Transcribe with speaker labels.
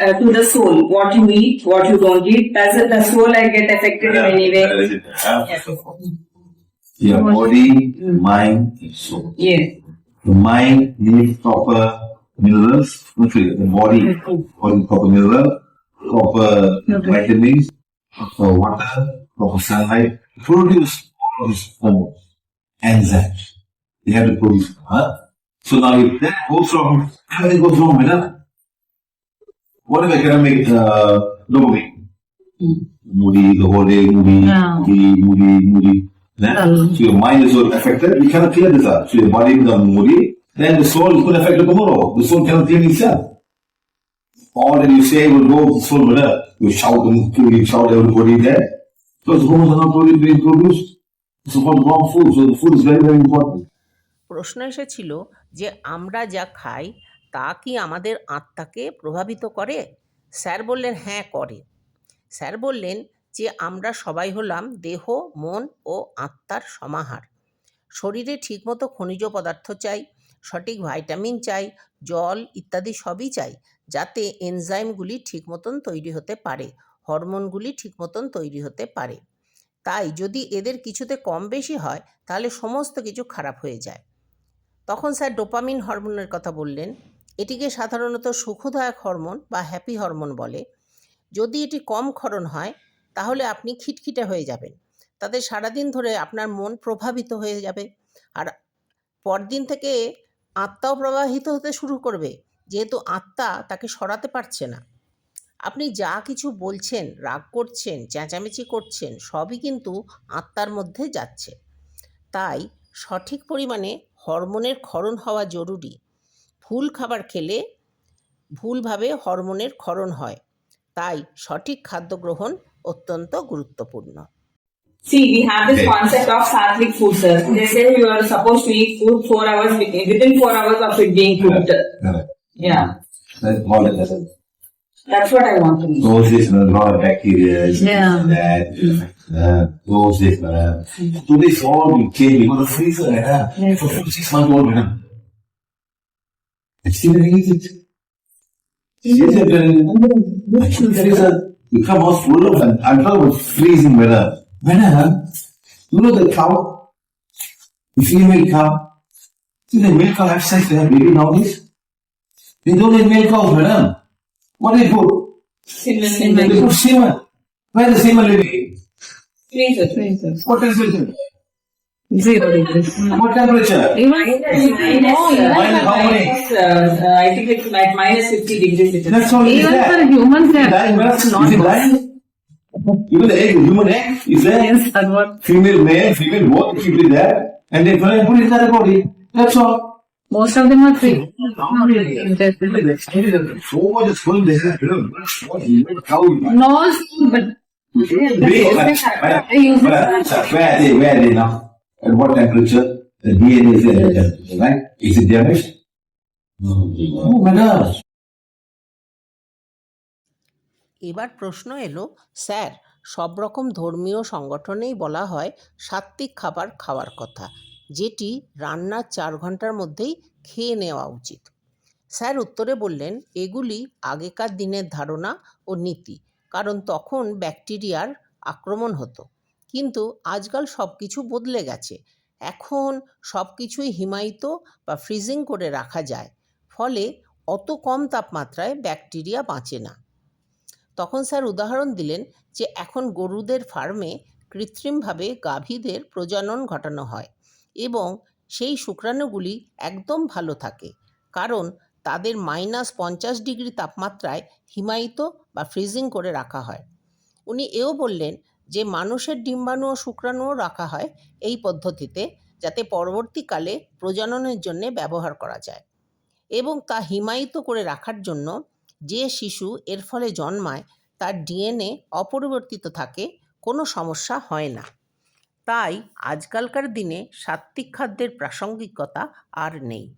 Speaker 1: uh, to the soul. What you eat, what you don't eat, does it, the soul I get affected in any way? Yes.
Speaker 2: Your body, mind, and soul.
Speaker 1: Yes.
Speaker 2: The mind needs proper minerals, okay, the body, body proper mineral, proper vitamins, proper water, proper sunlight, produce all of these hormones, enzymes. They have to produce, huh? So now if that goes wrong, everything goes wrong, madam. What if I cannot make uh, dopamine? Moody, the whole day, moody,
Speaker 1: Yeah.
Speaker 2: moody, moody, moody. Then, so your mind is all affected, you cannot clear this out. So your body becomes moody, then the soul is going to affect tomorrow. The soul cannot clear itself. All that you say will go, the soul will hurt. You shout and you shout everybody there. Because the hormones are not really being produced. It's called wrong food. So the food is very, very important.
Speaker 3: প্রশ্ন এসেছিল যে আমরা যা খাই তা কি আমাদের আত্মাকে প্রভাবিত করে? স্যার বললেন হ্যাঁ করে। স্যার বললেন যে, আমরা সবাই হলাম দেহ, মন ও আত্মার সমাহার। শরীরে ঠিকমতো খনিজ পদার্থ চাই, সঠিক ভাইটামিন চাই, জল ইত্যাদি সবই চাই, যাতে এনজাইমগুলি ঠিক মতন তৈরি হতে পারে, হরমোনগুলি ঠিক মতন তৈরি হতে পারে। তাই যদি এদের কিছুতে কম বেশি হয়, তাহলে সমস্ত কিছু খারাপ হয়ে যায়। তখন স্যার ডোপামিন হরমোনের কথা বললেন। এটিকে সাধারণত সুখদায়ক হরমোন বা হ্যাপি হরমোন বলে। যদি এটি কম ক্ষরণ হয়, তাহলে আপনি খিটখিটে হয়ে যাবেন। তাতে সারাদিন ধরে আপনার মন প্রভাবিত হয়ে যাবে আর পরদিন থেকে আত্মাও প্রবাহিত হতে শুরু করবে, যেহেতু আত্মা তাকে সরাতে পারছে না। আপনি যা কিছু বলছেন, রাগ করছেন, চেঁচামেচি করছেন, সবই কিন্তু আত্মার মধ্যে যাচ্ছে। তাই সঠিক পরিমাণে হরমোনের ক্ষরণ হওয়া জরুরি। ভুল খাবার খেলে ভুলভাবে হরমোনের ক্ষরণ হয় তাই সঠিক খাদ্য গ্রহণ অত্যন্ত গুরুত্বপূর্ণ
Speaker 1: See, we have this concept of sattvic food, sir. They say you are supposed to eat food four hours within four hours of it being cooked.
Speaker 2: Correct.
Speaker 1: Yeah,
Speaker 2: That's all it is.
Speaker 1: that's what I want to know.
Speaker 2: Those days, a lot of bacteria,
Speaker 1: Yeah.
Speaker 2: that, uh, those days, uh, today it's all been changed because the freezer, uh, for six months old, madam. I still didn't eat it. I did. Actually, the freezer, you come out full of, and I'm talking about freezing weather. Madam, you know the cow, the female cow, see the male cow have sex with her baby nowadays? They don't need male cows, madam. What do they put? They put semen. Where is the semen living?
Speaker 1: Freezer, freezer.
Speaker 2: What temperature?
Speaker 1: Zero degrees.
Speaker 2: What temperature?
Speaker 1: Minus,
Speaker 2: how many?
Speaker 1: minus, uh, uh, I think it's like minus 50 degrees. it is.
Speaker 2: That's all
Speaker 4: Even for humans, they are not
Speaker 2: Is it dying? Even the egg, human egg, is there?
Speaker 4: Yes, and what?
Speaker 2: Female, male, female, both keep it there. And they try and put it in the body. That's all.
Speaker 4: Most of them are free. Not really interested.
Speaker 2: So much is full there. You know, what human cow you buy?
Speaker 4: No, but
Speaker 2: Big, madam, madam,
Speaker 4: I use it.
Speaker 2: madam, sir, Where are they? Where are they now? At what temperature? The DNA is at that temperature, right? Is it damaged? No, madam.
Speaker 3: এবার প্রশ্ন এলো sir সব রকম ধর্মীয় সংগঠনেই বলা হয় সাত্ত্বিক খাবার খাওয়ার কথা যেটি রান্নার চার ঘণ্টার মধ্যেই খেয়ে নেওয়া উচিত স্যার উত্তরে বললেন এগুলি আগেকার দিনের ধারণা ও নীতি কারণ তখন ব্যাকটেরিয়ার আক্রমণ হতো কিন্তু আজকাল সব কিছু বদলে গেছে। এখন সব কিছুই হিমায়িত বা ফ্রিজিং করে রাখা যায়। ফলে অত কম তাপমাত্রায় ব্যাকটেরিয়া বাঁচে না। তখন স্যার উদাহরণ দিলেন যে এখন গরুদের ফার্মে কৃত্রিমভাবে গাভীদের প্রজনন ঘটানো হয় এবং সেই শুক্রাণুগুলি একদম ভালো থাকে। কারণ তাদের মাইনাস পঞ্চাশ ডিগ্রি তাপমাত্রায় হিমায়িত বা ফ্রিজিং করে রাখা হয়। উনি এও বললেন যে মানুষের ডিম্বাণু ও শুক্রাণুও রাখা হয় এই পদ্ধতিতে যাতে পরবর্তীকালে প্রজননের জন্য ব্যবহার করা যায়। এবং তা হিমায়িত করে রাখার জন্য যে শিশু এর ফলে জন্মায় তার ডিএনএ অপরিবর্তিত থাকে, কোনো সমস্যা হয় না। তাই আজকালকার দিনে সাত্ত্বিক খাদ্যের প্রাসঙ্গিকতা আর নেই।